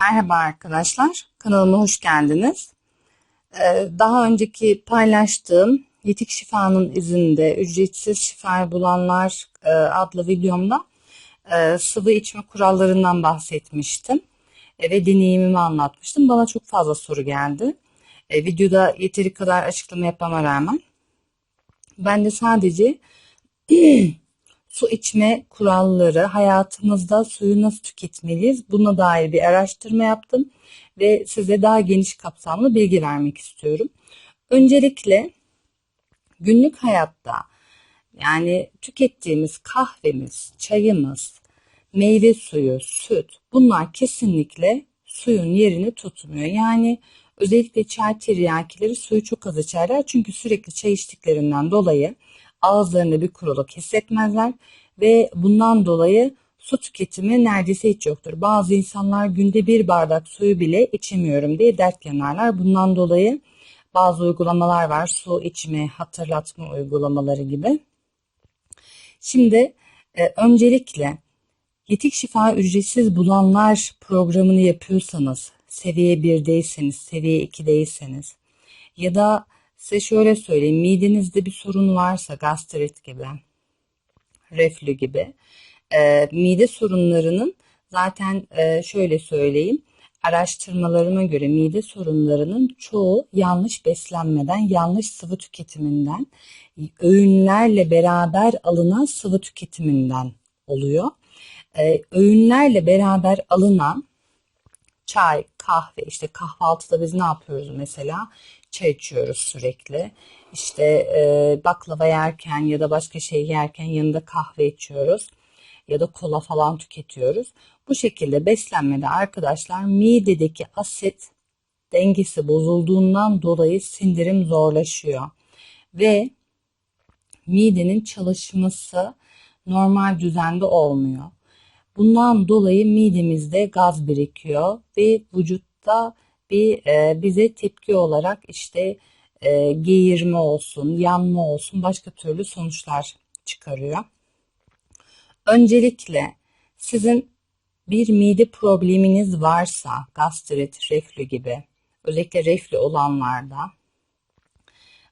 Merhaba arkadaşlar, kanalıma hoş geldiniz. Ee, daha önceki paylaştığım Yetik Şifa'nın izinde ücretsiz şifa bulanlar e, adlı videomda e, sıvı içme kurallarından bahsetmiştim e, ve deneyimimi anlatmıştım. Bana çok fazla soru geldi. Videoda yeteri kadar açıklama yapmama rağmen ben de sadece su içme kuralları, hayatımızda suyu nasıl tüketmeliyiz buna dair bir araştırma yaptım ve size daha geniş kapsamlı bilgi vermek istiyorum. Öncelikle günlük hayatta yani tükettiğimiz kahvemiz, çayımız, meyve suyu, süt bunlar kesinlikle suyun yerini tutmuyor. Yani özellikle çay tiryakileri suyu çok az içerler çünkü sürekli çay içtiklerinden dolayı ağızlarında bir kuruluk hissetmezler ve bundan dolayı su tüketimi neredeyse hiç yoktur. Bazı insanlar günde bir bardak suyu bile içemiyorum diye dert yanarlar. Bundan dolayı bazı uygulamalar var. Su içme, hatırlatma uygulamaları gibi. Şimdi e, öncelikle Yetik Şifa ücretsiz bulanlar programını yapıyorsanız, seviye 1'deyseniz, seviye 2'deyseniz ya da Size şöyle söyleyeyim. Midenizde bir sorun varsa gastrit gibi, reflü gibi e, mide sorunlarının zaten e, şöyle söyleyeyim araştırmalarıma göre mide sorunlarının çoğu yanlış beslenmeden, yanlış sıvı tüketiminden, öğünlerle beraber alınan sıvı tüketiminden oluyor. Ee, öğünlerle beraber alınan çay, kahve, işte kahvaltıda biz ne yapıyoruz mesela? Çay içiyoruz sürekli. İşte e, baklava yerken ya da başka şey yerken yanında kahve içiyoruz ya da kola falan tüketiyoruz. Bu şekilde beslenmede arkadaşlar midedeki asit dengesi bozulduğundan dolayı sindirim zorlaşıyor ve midenin çalışması normal düzende olmuyor. Bundan dolayı midemizde gaz birikiyor ve vücutta bir e, bize tepki olarak işte e, geğirme olsun, yanma olsun başka türlü sonuçlar çıkarıyor. Öncelikle sizin bir mide probleminiz varsa gastrit, reflü gibi özellikle reflü olanlarda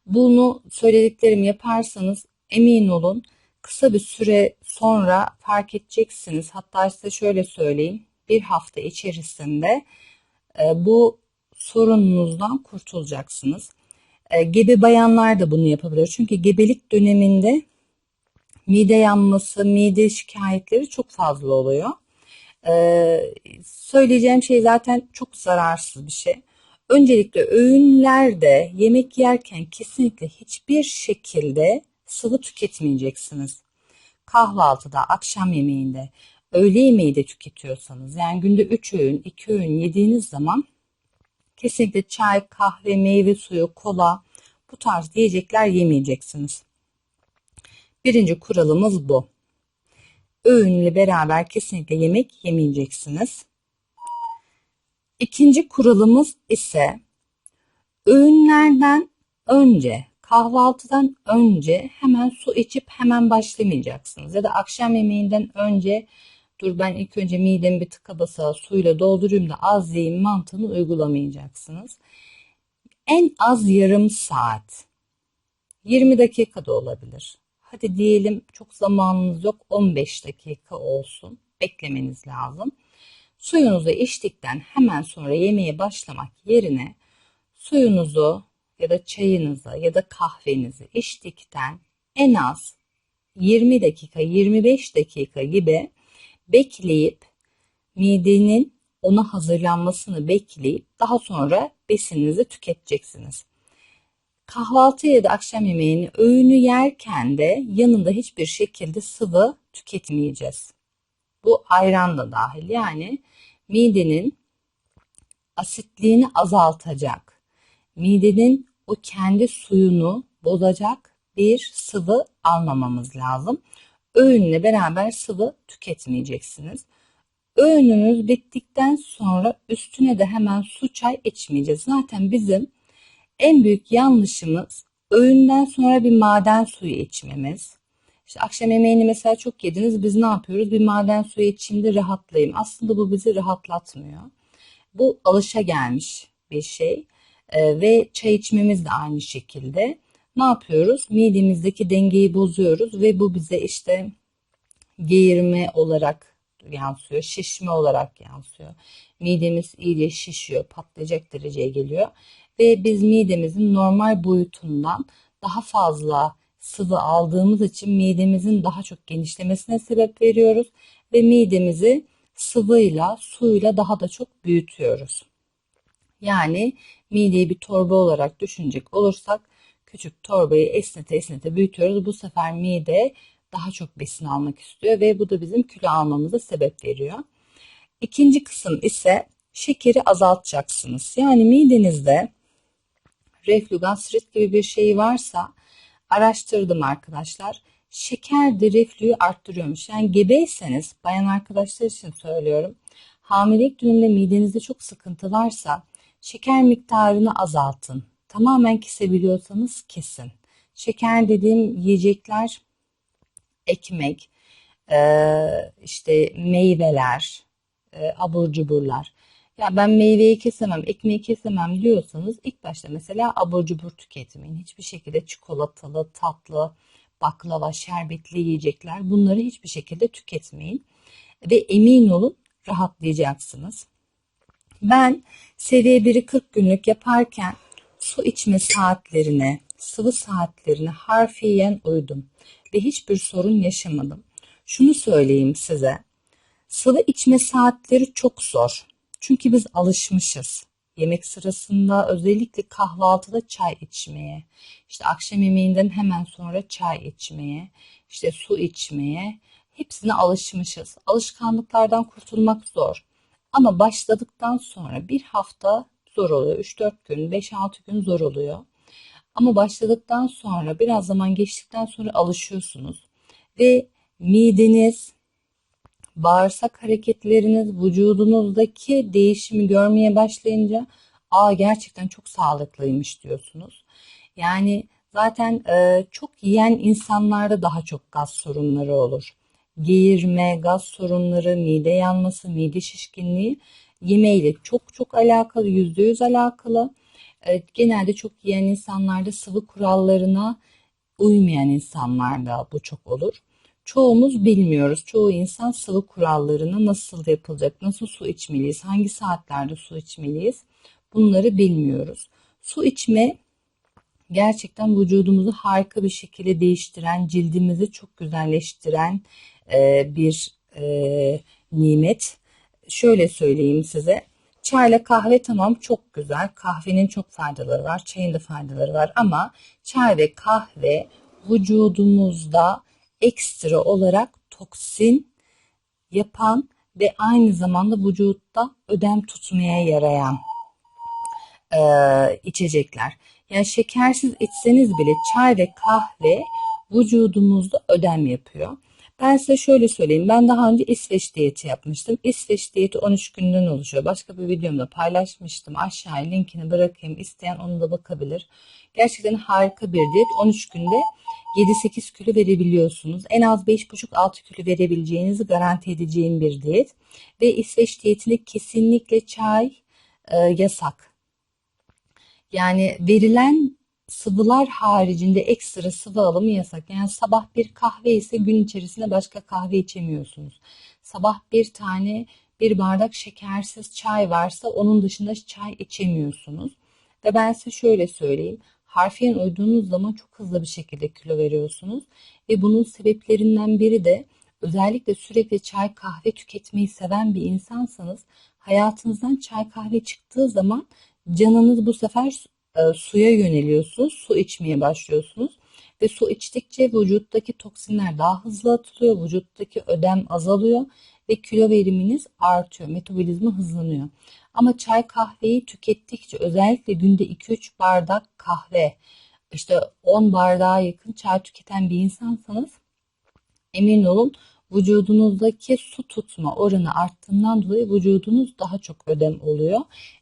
bunu söylediklerim yaparsanız emin olun kısa bir süre sonra fark edeceksiniz. Hatta size şöyle söyleyeyim bir hafta içerisinde e, bu sorununuzdan kurtulacaksınız. E, gebe bayanlar da bunu yapabilir. Çünkü gebelik döneminde mide yanması, mide şikayetleri çok fazla oluyor. E, söyleyeceğim şey zaten çok zararsız bir şey. Öncelikle öğünlerde yemek yerken kesinlikle hiçbir şekilde sıvı tüketmeyeceksiniz. Kahvaltıda, akşam yemeğinde, öğle yemeği de tüketiyorsanız yani günde 3 öğün, 2 öğün yediğiniz zaman Kesinlikle çay, kahve, meyve suyu, kola bu tarz yiyecekler yemeyeceksiniz. Birinci kuralımız bu. Öğünle beraber kesinlikle yemek yemeyeceksiniz. İkinci kuralımız ise öğünlerden önce, kahvaltıdan önce hemen su içip hemen başlamayacaksınız. Ya da akşam yemeğinden önce dur ben ilk önce midemi bir tıka basa suyla doldurayım da az yiyeyim mantığını uygulamayacaksınız. En az yarım saat 20 dakika da olabilir. Hadi diyelim çok zamanınız yok 15 dakika olsun beklemeniz lazım. Suyunuzu içtikten hemen sonra yemeğe başlamak yerine suyunuzu ya da çayınızı ya da kahvenizi içtikten en az 20 dakika 25 dakika gibi bekleyip midenin ona hazırlanmasını bekleyip daha sonra besininizi tüketeceksiniz. Kahvaltı ya da akşam yemeğini öğünü yerken de yanında hiçbir şekilde sıvı tüketmeyeceğiz. Bu ayran da dahil yani midenin asitliğini azaltacak, midenin o kendi suyunu bozacak bir sıvı almamamız lazım öğünle beraber sıvı tüketmeyeceksiniz. Öğününüz bittikten sonra üstüne de hemen su çay içmeyeceğiz. Zaten bizim en büyük yanlışımız öğünden sonra bir maden suyu içmemiz. İşte akşam yemeğini mesela çok yediniz biz ne yapıyoruz? Bir maden suyu içeyim de rahatlayayım. Aslında bu bizi rahatlatmıyor. Bu alışa gelmiş bir şey e, ve çay içmemiz de aynı şekilde. Ne yapıyoruz? Midemizdeki dengeyi bozuyoruz ve bu bize işte geğirme olarak yansıyor, şişme olarak yansıyor. Midemiz iyice şişiyor, patlayacak dereceye geliyor ve biz midemizin normal boyutundan daha fazla sıvı aldığımız için midemizin daha çok genişlemesine sebep veriyoruz ve midemizi sıvıyla, suyla daha da çok büyütüyoruz. Yani mideyi bir torba olarak düşünecek olursak küçük torbayı esnete esnete büyütüyoruz. Bu sefer mide daha çok besin almak istiyor ve bu da bizim kilo almamıza sebep veriyor. İkinci kısım ise şekeri azaltacaksınız. Yani midenizde reflü gastrit gibi bir şey varsa araştırdım arkadaşlar. Şeker de reflüyü arttırıyormuş. Yani gebeyseniz bayan arkadaşlar için söylüyorum. Hamilelik döneminde midenizde çok sıkıntı varsa şeker miktarını azaltın. Tamamen kesebiliyorsanız kesin. Şeker dediğim yiyecekler ekmek, işte meyveler, abur cuburlar. Ya ben meyveyi kesemem, ekmeği kesemem diyorsanız ilk başta mesela abur cubur tüketmeyin. Hiçbir şekilde çikolatalı, tatlı, baklava, şerbetli yiyecekler bunları hiçbir şekilde tüketmeyin. Ve emin olun rahatlayacaksınız. Ben seviye 1'i 40 günlük yaparken su içme saatlerine, sıvı saatlerine harfiyen uydum ve hiçbir sorun yaşamadım. Şunu söyleyeyim size. Sıvı içme saatleri çok zor. Çünkü biz alışmışız. Yemek sırasında özellikle kahvaltıda çay içmeye, işte akşam yemeğinden hemen sonra çay içmeye, işte su içmeye hepsine alışmışız. Alışkanlıklardan kurtulmak zor. Ama başladıktan sonra bir hafta zor oluyor. 3-4 gün, 5-6 gün zor oluyor. Ama başladıktan sonra biraz zaman geçtikten sonra alışıyorsunuz. Ve mideniz, bağırsak hareketleriniz, vücudunuzdaki değişimi görmeye başlayınca aa gerçekten çok sağlıklıymış diyorsunuz. Yani zaten e, çok yiyen insanlarda daha çok gaz sorunları olur. Geğirme, gaz sorunları, mide yanması, mide şişkinliği yemeğiyle çok çok alakalı, yüzde yüz alakalı. E, genelde çok yiyen insanlarda sıvı kurallarına uymayan insanlarda bu çok olur çoğumuz bilmiyoruz. Çoğu insan sıvı kurallarını nasıl yapılacak, nasıl su içmeliyiz, hangi saatlerde su içmeliyiz bunları bilmiyoruz. Su içme gerçekten vücudumuzu harika bir şekilde değiştiren, cildimizi çok güzelleştiren e, bir e, nimet. Şöyle söyleyeyim size. Çayla kahve tamam çok güzel. Kahvenin çok faydaları var. Çayın da faydaları var ama çay ve kahve vücudumuzda ekstra olarak toksin yapan ve aynı zamanda vücutta ödem tutmaya yarayan e, içecekler. Yani şekersiz içseniz bile çay ve kahve vücudumuzda ödem yapıyor. Ben size şöyle söyleyeyim. Ben daha önce İsveç diyeti yapmıştım. İsveç diyeti 13 günden oluşuyor. Başka bir videomda paylaşmıştım. Aşağıya linkini bırakayım. İsteyen onu da bakabilir. Gerçekten harika bir diyet. 13 günde 7-8 kilo verebiliyorsunuz. En az 5,5-6 kilo verebileceğinizi garanti edeceğim bir diyet. Ve İsveç diyetinde kesinlikle çay e, yasak. Yani verilen sıvılar haricinde ekstra sıvı alımı yasak. Yani sabah bir kahve ise gün içerisinde başka kahve içemiyorsunuz. Sabah bir tane bir bardak şekersiz çay varsa onun dışında çay içemiyorsunuz. Ve ben size şöyle söyleyeyim harfiyen uyduğunuz zaman çok hızlı bir şekilde kilo veriyorsunuz. Ve bunun sebeplerinden biri de özellikle sürekli çay kahve tüketmeyi seven bir insansanız hayatınızdan çay kahve çıktığı zaman canınız bu sefer e, suya yöneliyorsunuz. Su içmeye başlıyorsunuz. Ve su içtikçe vücuttaki toksinler daha hızlı atılıyor. Vücuttaki ödem azalıyor ve kilo veriminiz artıyor. Metabolizma hızlanıyor. Ama çay kahveyi tükettikçe özellikle günde 2-3 bardak kahve işte 10 bardağa yakın çay tüketen bir insansanız emin olun vücudunuzdaki su tutma oranı arttığından dolayı vücudunuz daha çok ödem oluyor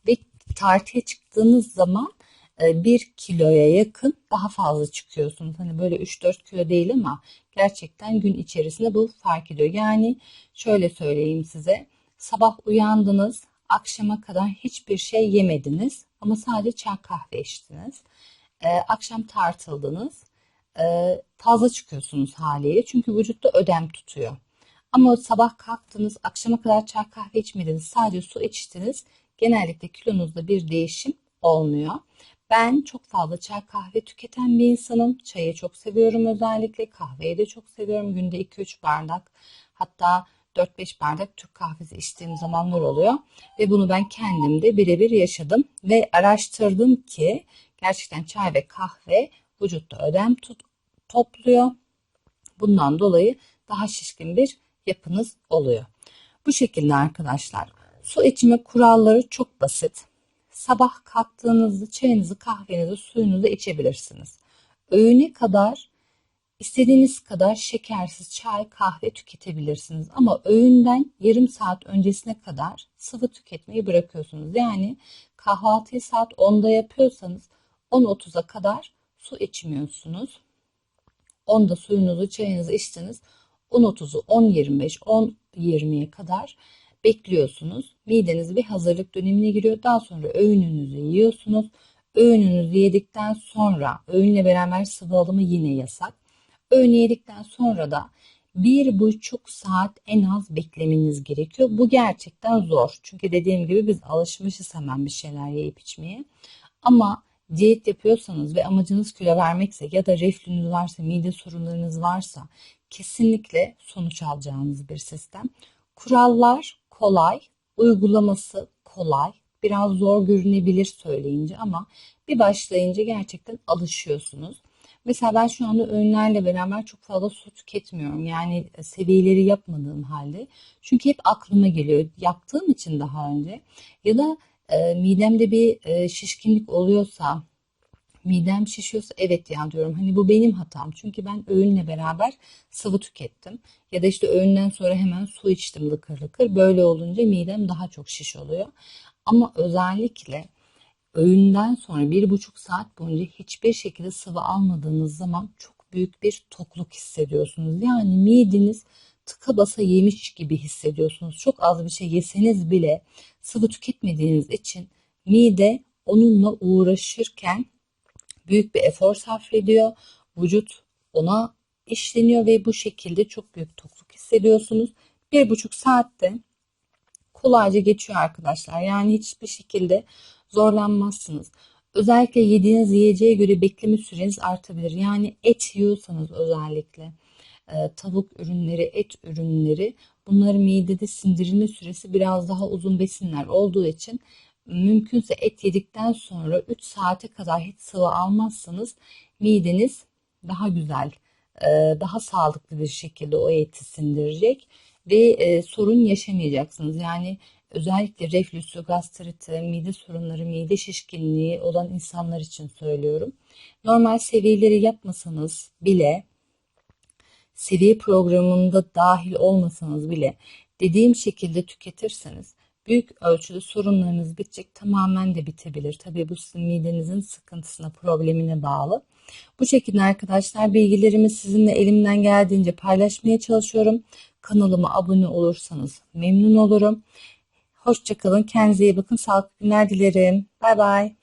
ve tartıya çıktığınız zaman e, bir kiloya yakın daha fazla çıkıyorsunuz. Hani böyle 3-4 kilo değil ama gerçekten gün içerisinde bu fark ediyor. Yani şöyle söyleyeyim size sabah uyandınız akşama kadar hiçbir şey yemediniz ama sadece çay kahve içtiniz. Ee, akşam tartıldınız. Ee, fazla çıkıyorsunuz haliyle çünkü vücutta ödem tutuyor. Ama sabah kalktınız, akşama kadar çay kahve içmediniz, sadece su içtiniz. Genellikle kilonuzda bir değişim olmuyor. Ben çok fazla çay kahve tüketen bir insanım. Çayı çok seviyorum özellikle. Kahveyi de çok seviyorum. Günde 2-3 bardak hatta 4-5 bardak Türk kahvesi içtiğim zamanlar oluyor. Ve bunu ben kendimde birebir yaşadım. Ve araştırdım ki gerçekten çay ve kahve vücutta ödem tut, topluyor. Bundan dolayı daha şişkin bir yapınız oluyor. Bu şekilde arkadaşlar. Su içme kuralları çok basit. Sabah kalktığınızda çayınızı, kahvenizi, suyunuzu içebilirsiniz. Öğüne kadar istediğiniz kadar şekersiz çay, kahve tüketebilirsiniz. Ama öğünden yarım saat öncesine kadar sıvı tüketmeyi bırakıyorsunuz. Yani kahvaltıyı saat 10'da yapıyorsanız 10.30'a kadar su içmiyorsunuz. 10'da suyunuzu, çayınızı içtiniz. 10.30'u 10.25, 10.20'ye kadar bekliyorsunuz. Mideniz bir hazırlık dönemine giriyor. Daha sonra öğününüzü yiyorsunuz. Öğününüzü yedikten sonra öğünle beraber sıvı alımı yine yasak. Öğünü yedikten sonra da bir buçuk saat en az beklemeniz gerekiyor. Bu gerçekten zor. Çünkü dediğim gibi biz alışmışız hemen bir şeyler yiyip içmeye. Ama diyet yapıyorsanız ve amacınız kilo vermekse ya da reflünüz varsa, mide sorunlarınız varsa kesinlikle sonuç alacağınız bir sistem. Kurallar kolay, uygulaması kolay. Biraz zor görünebilir söyleyince ama bir başlayınca gerçekten alışıyorsunuz. Mesela ben şu anda öğünlerle beraber çok fazla su tüketmiyorum. Yani seviyeleri yapmadığım halde. Çünkü hep aklıma geliyor. Yaptığım için daha önce. Ya da e, midemde bir e, şişkinlik oluyorsa, midem şişiyorsa evet ya diyorum. Hani bu benim hatam. Çünkü ben öğünle beraber sıvı tükettim. Ya da işte öğünden sonra hemen su içtim lıkır lıkır. Böyle olunca midem daha çok şiş oluyor. Ama özellikle öğünden sonra bir buçuk saat boyunca hiçbir şekilde sıvı almadığınız zaman çok büyük bir tokluk hissediyorsunuz. Yani mideniz tıka basa yemiş gibi hissediyorsunuz. Çok az bir şey yeseniz bile sıvı tüketmediğiniz için mide onunla uğraşırken büyük bir efor sarf ediyor. Vücut ona işleniyor ve bu şekilde çok büyük tokluk hissediyorsunuz. Bir buçuk saatte kolayca geçiyor arkadaşlar. Yani hiçbir şekilde zorlanmazsınız. Özellikle yediğiniz yiyeceğe göre bekleme süreniz artabilir. Yani et yiyorsanız özellikle e, tavuk ürünleri, et ürünleri bunların midede sindirilme süresi biraz daha uzun besinler olduğu için mümkünse et yedikten sonra 3 saate kadar hiç sıvı almazsanız mideniz daha güzel, e, daha sağlıklı bir şekilde o eti sindirecek ve e, sorun yaşamayacaksınız. Yani özellikle reflüsü, gastriti, mide sorunları, mide şişkinliği olan insanlar için söylüyorum. Normal seviyeleri yapmasanız bile seviye programında dahil olmasanız bile dediğim şekilde tüketirseniz büyük ölçüde sorunlarınız bitecek tamamen de bitebilir. Tabii bu sizin midenizin sıkıntısına, problemine bağlı. Bu şekilde arkadaşlar bilgilerimi sizinle elimden geldiğince paylaşmaya çalışıyorum. Kanalıma abone olursanız memnun olurum. Hoşçakalın. Kendinize iyi bakın. Sağlıklı günler dilerim. Bay bay.